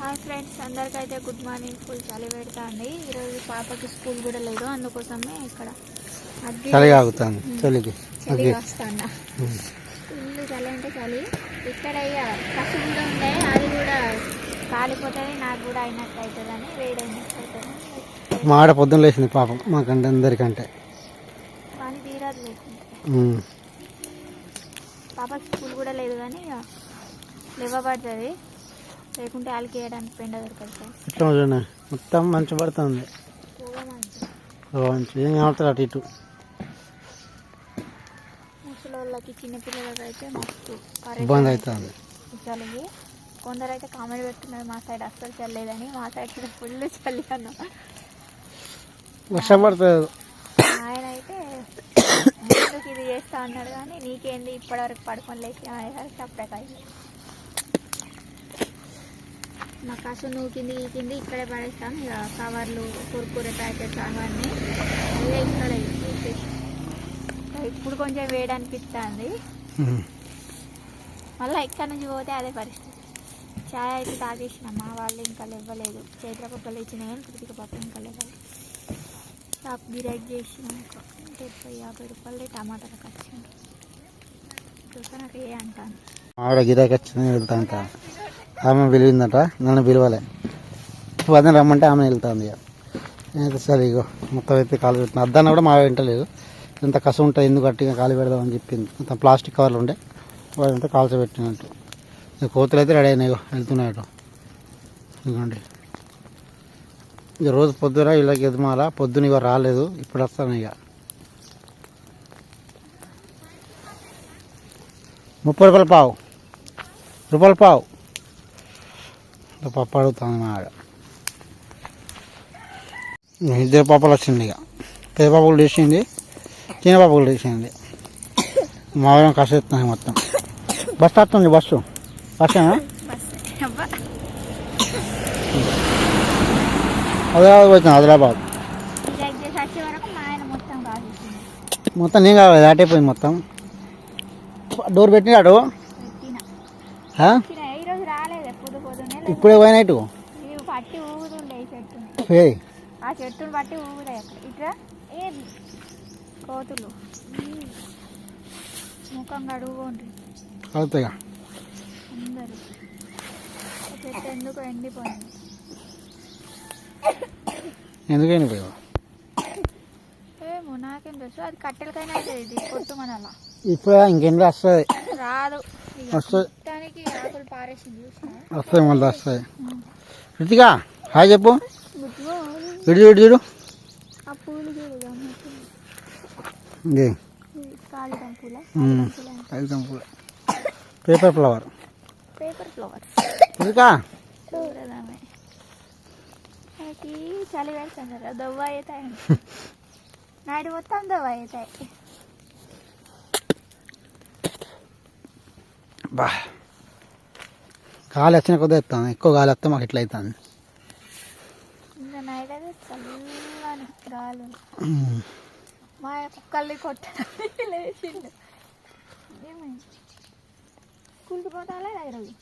Hi friends అందరికైతే good morning ఫుల్ చలి పెడతా అండి ఈరోజు పాపకి స్కూల్ కూడా లేదు. అందుకోసమే ఇక్కడ చలి చలికి. చలి వస్తాను ఫుల్ చలి అంటే చలి. ఇక్కడ ఇక కసుగుండా ఉండే. అది కూడా కాలిపోతుంది. నాకు కూడా అయినట్టు అవుతుందని వేడి అయినట్టు అవుతుంది మా ఆడ పొద్దున్న లేచింది పాపం. మాకంటే అందరికంటే. కానీ తీరదు ఉమ్. పాపకి స్కూల్ కూడా లేదు కానీ ఇక లేవబడుతుంది లేకుంటే వాళ్ళకి వేయడానికి పెండ దొరకదు ఎట్లా చూడండి మొత్తం మంచి పడుతుంది. మంచి ఏం కావుతుంది అటు ఇటు? ముసలి వాళ్ళకి చిన్నపిల్లలకి అయితే మస్తు ఇబ్బంది అవుతుంది. చలికి. కొందరు అయితే కామెడీ పెట్టున్నారు మా సైడ్ అస్సలు చల్లేదని. మా సైడ్ కూడా ఫుల్ చలి అన్న. వర్షం పడుతుంది ఆయన అయితే ఇది చేస్తా అన్నాడు కానీ నీకేంది? ఇప్పటివరకు పడుకొని లేచి అనేసరికి అప్పుడే మా కసు నూకింది ఈకింది ఇక్కడే పడేస్తాం ఇక కవర్లు కుర్కురే ప్యాకెట్స్ అవన్నీ అదే ఇక్కడ. ఇప్పుడు కొంచెం వేడి అనిపిస్తుంది. మళ్ళీ ఇక్కడ నుంచి పోతే అదే పరిస్థితి. చాయ్ అయితే తాగేసిన. మా వాళ్ళు ఇంకా ఇవ్వలేదు చైత్ర పప్పులు ఇచ్చిన కానీ కృతిక పప్పు ఇంకా లేవాలి షాప్ గిరాక్ చేసిన. డెబ్బై యాభై రూపాయలు టమాటాలకు వచ్చింది చూస్తే నాకు ఏ అంటాను ఆడ గిరాకి వచ్చింది వెళ్తా అంట ఆమె పిలిచిందట నన్ను పిలవలే వదిన రమ్మంటే ఆమె వెళ్తుంది ఇక. నేనైతే సరే ఇగో మొత్తం అయితే కాలు పెట్టిన అద్దాన్ని కూడా మా వింటలేదు ఇంత కసం ఉంటుంది ఎందుకు గట్టిగా కాలు పెడదామని చెప్పింది. అంత ప్లాస్టిక్ కవర్లు ఉండే. వాడంతా కాల్చి పెట్టినట్టు. ఇక కోతులు అయితే రెడీ అయినాయి ఇగో వెళ్తున్నాయట ఇదిగోండి. ఇక రోజు పొద్దున వీళ్ళకి ఎదుమాల పొద్దున ఇక రాలేదు ఇప్పుడు వస్తాను ఇక ముప్పై రూపాయలు పావు. రూపాయలు పావు. ఇంకా పప్పు అడుగుతాను మా ఆడ ఇద్దరు పాపలు వచ్చింది ఇక. పెద్ద పాపలు లేచింది చిన్న పాపలు లేచింది మా ఊరం కష్టం మొత్తం. బస్సు వస్తుంది బస్సు. బస్సేనా ఆదిలాబాద్ పోతుంది కాల్చేసింది మొత్తం నేను కావాలి దాటైపోయింది మొత్తం. డోర్ పెట్టినాడు పెట్టిన ఆ? పెట్టిన ఈరోజు రాలేదు పొద్దు పొద్దునే ఇప్పుడే పోయినట్టు పట్టి ఊగుతుండే ఈ చెట్టుని ఏయ్. ఆ చెట్టును బట్టి ఊగుతాయి అక్కడ ఇట్లా ఏది కోతులు. ముఖం కడుగుకోండి అందరు. చెట్టు ఎందుకు ఎండిపోయింది. ఎందుకని పోయావు ఏమో నాకేం తెలుసు. అది కట్టెలకైనా అయితే ఇది కొట్టు ఇప్పుడే ఇంకెన్ని వస్తుంది? రాదు. చూసినా. వస్తాయి మళ్ళీ వస్తాయి. రుచిగా హాయ్ చెప్పు. గుడ్లో ఇటు చూడు కాగితం పూల పేపర్ ఫ్లవర్. పేపర్ చూడదామే. మనకి చలి వేస్తుంది దవ్వ అవుతాయి. నాడు మొత్తం దవ్వ అవుతాయి. బా. గాలి వచ్చిన కొద్దిగా ఎత్తాను. ఎక్కువ గాలి వస్తే మాకు ఇట్లా అవుతుంది. మా కుక్కల్ని లేచిండు. స్కూల్కి పోతాలే ఈరోజు?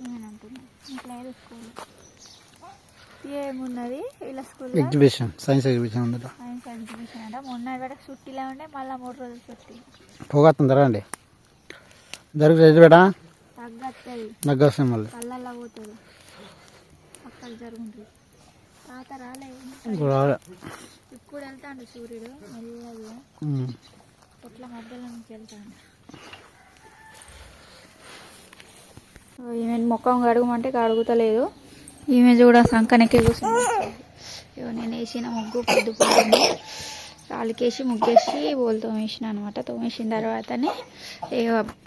నేను అంటున్నా ఇంట్లో స్కూల్. ఏమున్నది? వీళ్ళ స్కూల్లో ఎగ్జిబిషన్ సైన్స్ ఎగ్జిబిషన్ ఉందట. సైన్స్ ఎగ్జిబిషన్ అంట. మొన్న చుట్టిలో ఉండే మళ్ళీ మూడు రోజులు చుట్టి పోగొస్తుందా రండి జరుగు ఎటు బేటా? వస్తాయి మళ్ళీ. రాలే. ఇప్పుడు వెళ్తాడు సూర్యుడు. పొట్ల మధ్యలో నుంచి ఈమె ముఖం కడుగుమంటే కడుగుతలేదు ఈమె చూడ సంకనెక్కి కూర్చుంది. నేను వేసిన ముగ్గు పొద్దు పొద్దున్నే. రాళ్ళకేసి ముగ్గేసి బోల్ తోమేసిన అనమాట తోమేసిన తర్వాతనే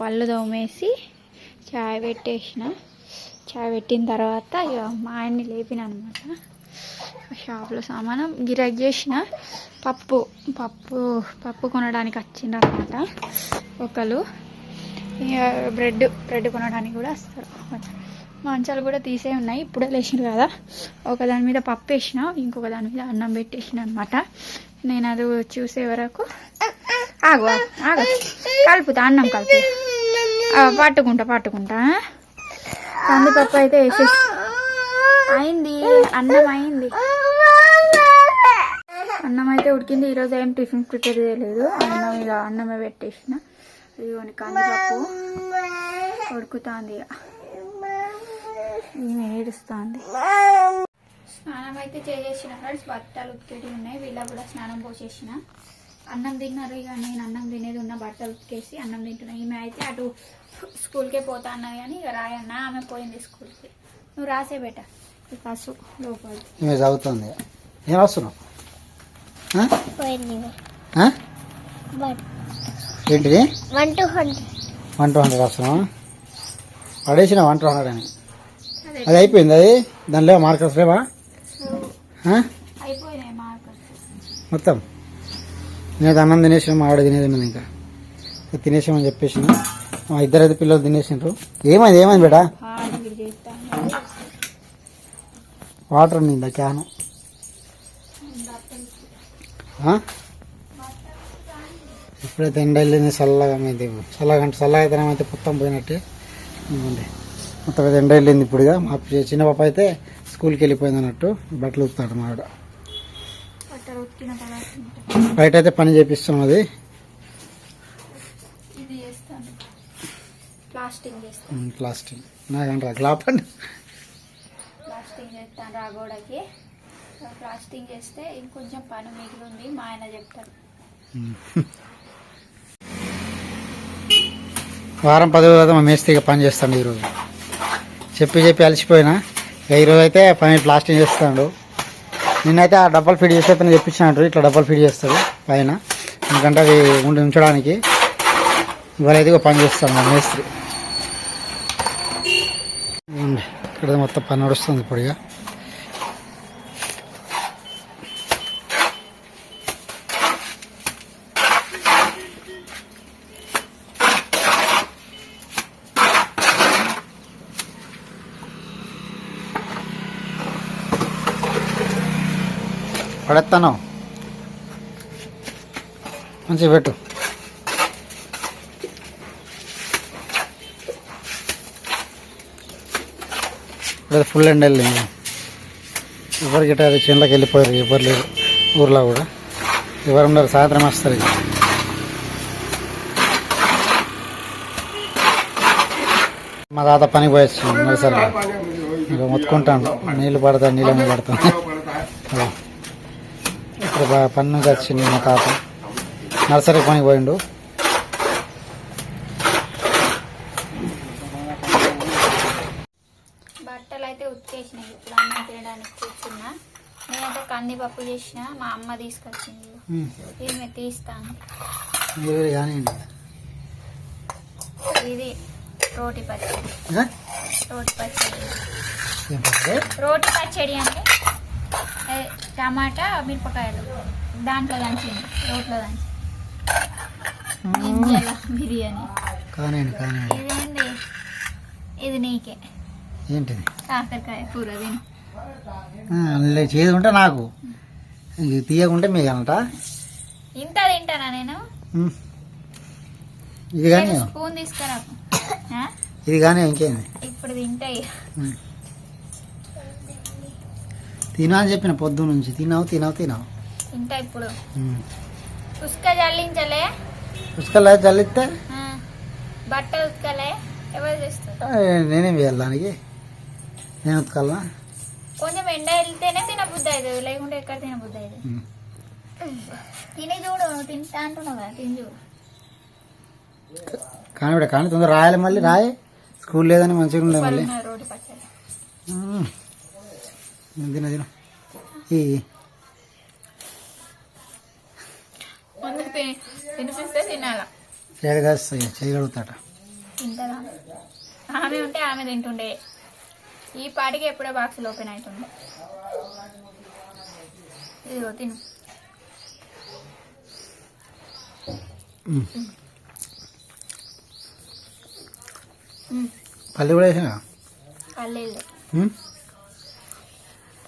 పళ్ళు తోమేసి చాయ్ పెట్టేసిన. చాయ్ పెట్టిన తర్వాత ఇక మా ఆయన్ని లేపిన అనమాట షాప్లో సామానం గిరాక్ చేసిన. పప్పు పప్పు పప్పు కొనడానికి వచ్చిండ్రనమాట ఒకరు బ్రెడ్ బ్రెడ్ కొనడానికి కూడా వస్తారు మంచాలు కూడా తీసే ఉన్నాయి ఇప్పుడే లేచిండ్రు కదా. ఒక దాని మీద పప్పు వేసిన ఇంకొక దాని మీద అన్నం పెట్టేసిన అనమాట నేను అది చూసే వరకు. ఆగు ఆగు కలుపుతా అన్నం కలుపు పట్టుకుంటా పట్టుకుంటా కందిపప్పు అయితే వేసి అయింది అన్నం అయింది. అన్నం అయితే ఉడికింది. ఈరోజు ఏం టిఫిన్ ప్రిపేర్ చేయలేదు. అన్నం ఇక అన్నమే పెట్టేసిన. ఇదిగోని కందిపప్పు ఉడుకుతుంది ఇక ఏడుస్తుంది. స్నానం అయితే చేసేసిన ఫ్రెండ్స్ బట్టలు ఉతికేటి ఉన్నాయి. వీళ్ళకి కూడా స్నానం పోసేసిన. అన్నం తిన్నారు ఇక నేను అన్నం తినేది ఉన్న బట్టలు ఉతికేసి అన్నం తింటున్నా. ఈమె అయితే అటు స్కూల్కే పోతా అన్నది కానీ ఇక రాయన్న ఆమె పోయింది స్కూల్కి. నువ్వు రాసే బేట? ఈ కసు లోపల చదువుతుంది. ఏం రాస్తున్నావు? ఏంటిది? One two hundred. One two hundred రాస్తున్నావా? పడేసిన వన్ టూ హండ్రెడ్ అని? అదే. అయిపోయింది అది? దానిలో మార్కర్స్ లేవా మొత్తం. నేను అన్నం తినేసాను మా ఆవిడ తినేది ఇంకా. తినేసామని చెప్పేసిన. మా ఇద్దరైతే పిల్లలు తినేసిండ్రు ఏమైంది ఏమైంది చేస్తాను వాటర్ నిందా క్యాను? ఇప్పుడైతే ఎండ వెళ్ళింది చల్లగా అయితే చల్లగా అంటే చల్లగా అయితే అయితే మొత్తం పోయినట్టే. మొత్తం అయితే ఎండ వెళ్ళింది ఇప్పుడుగా. మా చిన్న పాప అయితే స్కూల్కి వెళ్ళిపోయింది అన్నట్టు బట్టలు ఉతుకుతాడు మా ఆవిడ. తర్వాత. బయట అయితే పని చేపిస్తున్నాం అది చేస్తాను. ప్లాస్టింగ్ చేస్తాను. నాకంటే గ్లాప్ అండి. ప్లాస్టింగ్ చేస్తాను ప్లాస్టింగ్ చేస్తే ఇంకొంచెం పని మిగిలింది మా ఆయన చెప్తారు వారం పది రోజులు అయితే మా మేస్త్రి ఇక పని చేస్తాడు ఈరోజు. చెప్పి చెప్పి అలసిపోయినా. ఈరోజు అయితే పని ప్లాస్టింగ్ చేస్తాడు. నిన్నైతే ఆ డబ్బలు ఫిట్ చేస్తే అతను చెప్పించినట్టు ఇట్లా డబ్బలు ఫిట్ చేస్తాడు పైన. ఎందుకంటే అవి ఉండి ఉంచడానికి. ఇవాళ అయితే పని చేస్తాను మా మేస్త్రి. ఇక్కడ మొత్తం పని నడుస్తుంది ఇప్పుడుగా. పడేస్తాను మంచిగా పెట్టు. ఇప్పుడు ఫుల్ ఎండ్ వెళ్ళింది ఎవరికి అది చేనులోకి వెళ్ళిపోయారు ఎవరు లేరు ఊర్లో కూడా. ఎవరు ఉన్నారు సాయంత్రం వస్తారు. మా తాత పనికి పోయొచ్చు నరసరి ఇక మొత్తుకుంటాను నీళ్ళు పడతాను నీళ్ళని పడతాను. ఇప్పుడు పని నుంచి వచ్చింది మా తాత. నర్సరీ పనికి పోయిండు. బట్టలు అయితే ఉతికేసినాయి ఇప్పుడు అన్నం తినడానికి కూర్చున్నా. నేనైతే కందిపప్పు చేసిన మా అమ్మ తీసుకొచ్చింది. ఈమె తీస్తాను ఇది రోటి పచ్చడి? రోటి పచ్చడి? రోటి పచ్చడి అంటే టమాటా మిరపకాయలు. దాంట్లో దంచింది రోట్లో దంచి. బిర్యానీ. కానివ్వండి ఇదేంది ఇది నీకే. ఏంటిది? కాకరకాయ కూర చేదు ఉంటే నాకు. ఇది తీయకుంటే మీకు అంట ఇంత తింటానా నేను. ఇది కానీ స్పూన్ తీసుకురాకు ఆ? ఇది కానీ ఇంకేంది? ఇప్పుడు తింటాయి. తినా అని చెప్పిన పొద్దు నుంచి. తినావు తినావు తినావు తింటా ఇప్పుడు. ఉసుక జల్లించలే. పుష్కల్ చల్లిస్తే ఆ. బట్ట ఉతకలే. ఎవరు చేస్తారు నేనేం చేయాలి దానికి? నేను ఉతకాలనా? కొంచెం ఎండ వెళ్తేనే తినబుద్ధి అవుతుంది లేకుంటే ఎక్కడ తినబుద్ధి అవుతుంది. తిని చూడు నువ్వు తింటా అంటున్నావు కదా తిని చూడు. కానీ కానీ తొందర రాయాలి మళ్ళీ రాయి. స్కూల్ లేదని మంచిగా ఉండే మళ్ళీ. పచ్చడి ఉమ్. తిన తిన ఈ చేయగలుగుతాయి చేయగలుగుతాట ఆమె ఉంటే ఆమె తింటుండే. ఈ పాటికి ఎప్పుడో బాక్స్ ఓపెన్ అవుతుండే ఇదిగో తిను. పల్లి కూడా వేసినా పల్లీలు. ఉమ్.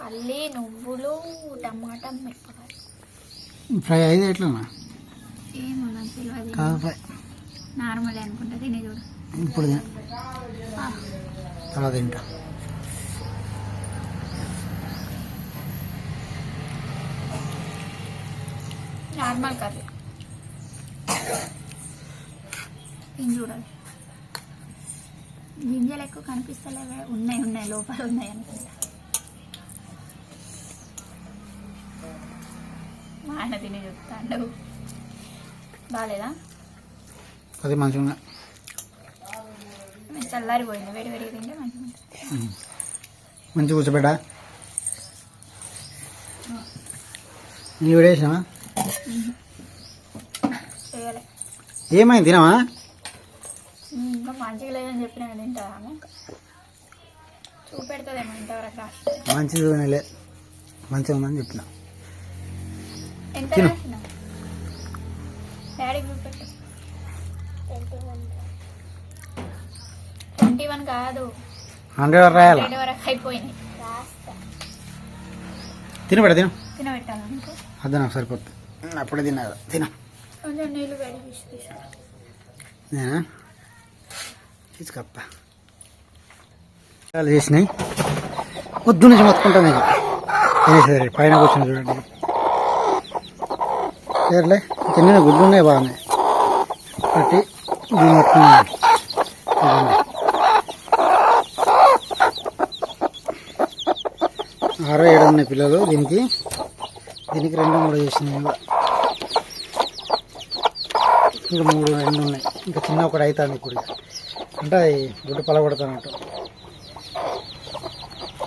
పల్లి నువ్వులు టమాటా మిరపకాయలు. ఫ్రై అయితే ఎట్లా ఏమో నాకు తెలియదు కాదు ఫ్రై. నార్మల్ అనుకుంటా తినే చూడు. ఇప్పుడు తర్వాత తింటా. Normal curry. తిని చూడాలి గింజలు ఎక్కువ కనిపిస్తలేవే. ఉన్నాయి ఉన్నాయి లోపల ఉన్నాయి అనుకుంటా. ఆయన తిని చెప్తాడు. బాగాలేదా అది మంచిగా చల్లారిపోయింది వేడి వేడిగా తింటే మంచిగా మంచిగా కూర్చోబెట్టా? నీ విడేసినావా ఏమైంది? తినవా? ఇంకా మంచిగా లేదని చెప్పిన తింటాము చూపెడుతుందేమో ఇంతవరకు లే మంచిగా ఉందని చెప్పిన. తిను. ట్వంటీ వన్ కాదు. హండ్రెడ్ వరకు రాయాలా? రెండు వరకు అయిపోయినాయి తినబెడ తిను తినబెట్టాలి అనుకో అదే నాకు సరిపోతుంది అప్పుడే తిన్నా కదా. తిన. నీళ్ళు నేనా? చేసినాయి. పొద్దు నుంచి మొత్తుకుంటాను పైన కూర్చొని చూడండి. సరేలే చిన్న గుడ్లు ఉన్నాయి బాగానే. పట్టి దీన్ని మొత్తుకున్నాను ఆరో ఏడు ఉన్నాయి పిల్లలు దీనికి. దీనికి రెండు మూడు చేసినాయి ఇంకా. మూడు రెండు ఉన్నాయి. ఇంకా చిన్న ఒకటి అవుతుంది ఇప్పుడు అంటే అది గుడ్డు పలగొడతానట్టు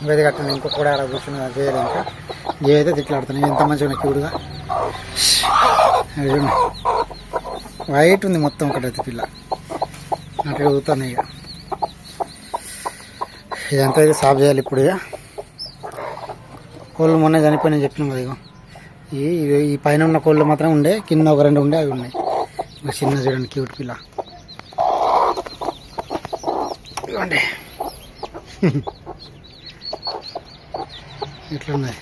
వేది కట్టండి ఇంకొక కూడా ఆడ కూర్చుని అది చేయాలి ఇంకా ఏదైతే తిట్లాడుతున్నాయి ఎంత మంచిగా క్యూడ్గా వైట్ ఉంది మొత్తం ఒకటైతే పిల్ల. అక్కడ ఊగుతున్నాయి ఇక. ఇదంతా అయితే సాఫ్ చేయాలి ఇప్పుడు ఇక. కోళ్ళు మొన్న చనిపోయినా చెప్పినాం కదా ఇక ఈ ఈ పైన ఉన్న కోళ్ళు మాత్రం ఉండే కింద ఒక రెండు ఉండే అవి ఉన్నాయి. ఇంకా చిన్న చూడండి క్యూట్ పిల్ల. ఇవ్వండి ఎట్లున్నాయి?